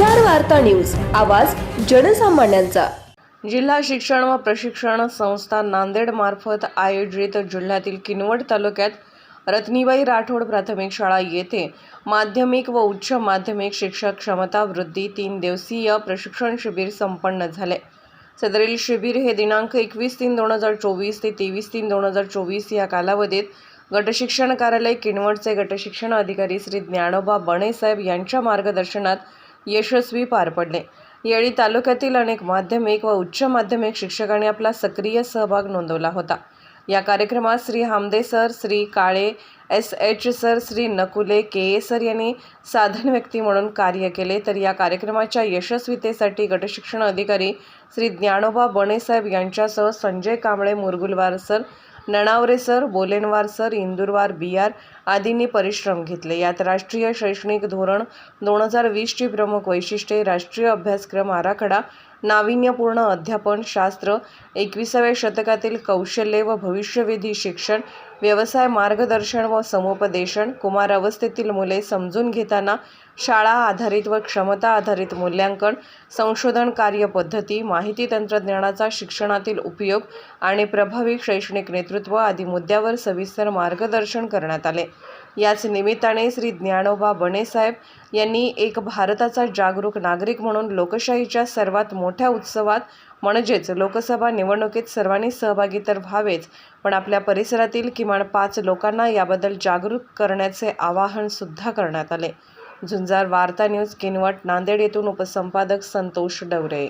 वार्ता न्यूज आवाज जनसामान्यांचा. जिल्हा शिक्षण व प्रशिक्षण संस्था नांदेड मार्फत आयोजित जिल्ह्यातील किनवट तालुक्यात रत्नीबाई राठोड प्राथमिक शाळा येथे माध्यमिक व उच्च माध्यमिक शिक्षक क्षमता वृद्धी तीन दिवसीय प्रशिक्षण शिबिर संपन्न झाले. सदरील शिबिर हे दिनांक एकवीस तीन दोन हजार चोवीस ते तेवीस तीन दोन हजार चोवीस या कालावधीत गटशिक्षण कार्यालय किनवटचे गटशिक्षण अधिकारी श्री ज्ञानोबा बणेसाहेब यांच्या मार्गदर्शनात यशस्वी पार पडले. यावेळी तालुक्यातील अनेक माध्यमिक व उच्च माध्यमिक शिक्षकांनी आपला सक्रिय सहभाग नोंदवला होता. या कार्यक्रमात Shri Hamde sir Shri Kale S H sir Shri Nakule K A sir यांनी साधन व्यक्ती म्हणून कार्य केले. तर या कार्यक्रमाच्या यशस्वीतेसाठी गटशिक्षण अधिकारी श्री ज्ञानोबा बणेसाहेब यांच्यासह Sanjay Kamble Murgulwar sir Nanaware sir Bolenwar sir Indurwar B R आदींनी परिश्रम घेतले. यात राष्ट्रीय शैक्षणिक धोरण दोन हजार वीसची प्रमुख वैशिष्ट्ये राष्ट्रीय अभ्यासक्रम आराखडा नाविन्यपूर्ण अध्यापन शास्त्र एकविसाव्या शतकातील कौशल्ये व भविष्यवेधी शिक्षण व्यवसाय मार्गदर्शन व समुपदेशन कुमार अवस्थेतील मुले समजून घेताना शाळा आधारित व क्षमता आधारित मूल्यांकन संशोधन कार्यपद्धती माहिती तंत्रज्ञानाचा शिक्षणातील उपयोग आणि प्रभावी शैक्षणिक नेतृत्व आदी मुद्द्यावर सविस्तर मार्गदर्शन करण्यात आले. याच निमित्ताने श्री ज्ञानोबा बणेसाहेब यांनी एक भारताचा जागरूक नागरिक म्हणून लोकशाहीच्या सर्वात मोठ्या उत्सवात म्हणजेच लोकसभा निवडणुकीत सर्वांनी सहभागी तर व्हावेच पण आपल्या परिसरातील किमान पाच लोकांना याबद्दल जागरूक करण्याचे आवाहन सुद्धा करण्यात आले. झुंजार वार्ता न्यूज किनवट नांदेड येथून उपसंपादक संतोष डवरे.